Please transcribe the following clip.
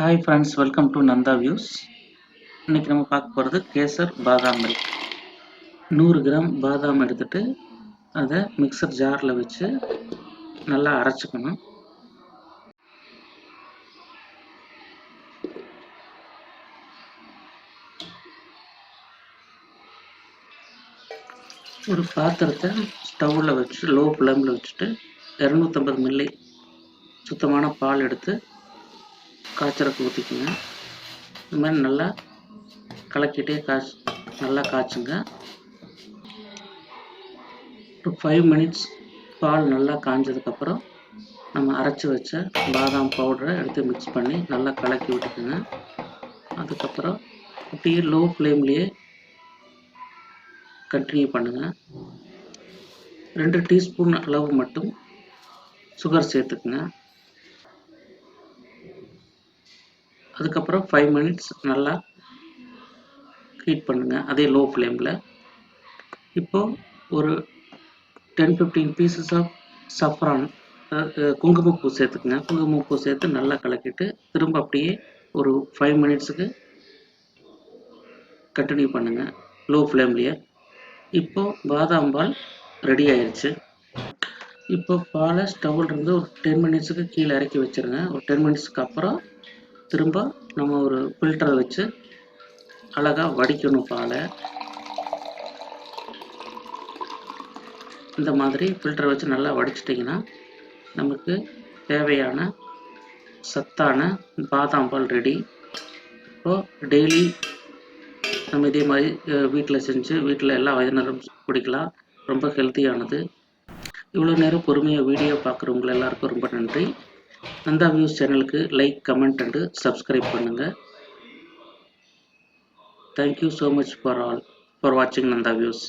Hi friends welcome to Nanda views இன்னைக்கு நம்ம பார்க்க போகிறது கேசர் பாதாம் மில்க் நூறு கிராம் பாதாம் எடுத்துட்டு அதை மிக்சர் ஜாரில் வச்சு நல்லா அரைச்சிக்கணும். ஒரு பாத்திரத்தை ஸ்டவ்வில் வச்சு லோ ஃப்ளேமில் வச்சுட்டு இரநூத்தம்பது மில்லி சுத்தமான பால் எடுத்து காய்ச்சறக்கு ஊற்றிக்குங்க இந்த மாதிரி நல்லா கலக்கிட்டே காய்ச்சி நல்லா காய்ச்சுங்க. ஒரு ஃபைவ் மினிட்ஸ் பால் நல்லா காஞ்சதுக்கப்புறம் நம்ம அரைச்சி வச்ச பாதாம் பவுடரை எடுத்து மிக்ஸ் பண்ணி நல்லா கலக்கி விட்டுக்குங்க. அதுக்கப்புறம் அப்படியே லோ ஃப்ளேம்லேயே கண்டினியூ பண்ணுங்கள் ரெண்டு டீஸ்பூன் அளவு மட்டும் சுகர் சேர்த்துக்குங்க. அதுக்கப்புறம் ஃபைவ் மினிட்ஸ் நல்லா ஹீட் பண்ணுங்கள் அதே லோ. ஃப்ளேமில் இப்போது ஒரு ten fifteen pieces of saffron குங்குமப்பூ சேர்த்துக்குங்க. குங்குமப்பூ சேர்த்து நல்லா கலக்கிட்டு திரும்ப அப்படியே ஒரு ஃபைவ் மினிட்ஸுக்கு கண்டினியூ பண்ணுங்கள் லோ ஃப்ளேம்லேயே இப்போது பாதாம் பால் ரெடி ஆயிடுச்சு இப்போ பாலை ஸ்டவ்வில் இருந்து ஒரு டென் மினிட்ஸுக்கு கீழே இறக்கி வச்சுருங்க. ஒரு டென் மினிட்ஸ்க்கு அப்புறம் திரும்ப நம்ம ஒரு ஃபில்டரை வச்சு அழகாக வடிக்கணும் பாலை. இந்த மாதிரி ஃபில்டரை வச்சு நல்லா வடிச்சிட்டிங்கன்னா நமக்கு தேவையான சத்தான பாதாம் பால் ரெடி இப்போது டெய்லி நம்ம இதே மாதிரி வீட்டில் செஞ்சு வீட்டில் எல்லா வயதினரும் குடிக்கலாம். ரொம்ப ஹெல்த்தியானது இவ்வளோ நேரம் பொறுமையாக வீடியோ பார்க்குறவங்க எல்லாருக்கும் ரொம்ப நன்றி. நந்தா வியூஸ் சேனலுக்கு லைக் கமெண்ட் அண்டு சப்ஸ்கிரைப் பண்ணுங்கள் thank you so much for all for வாட்சிங் நந்தா வியூஸ்.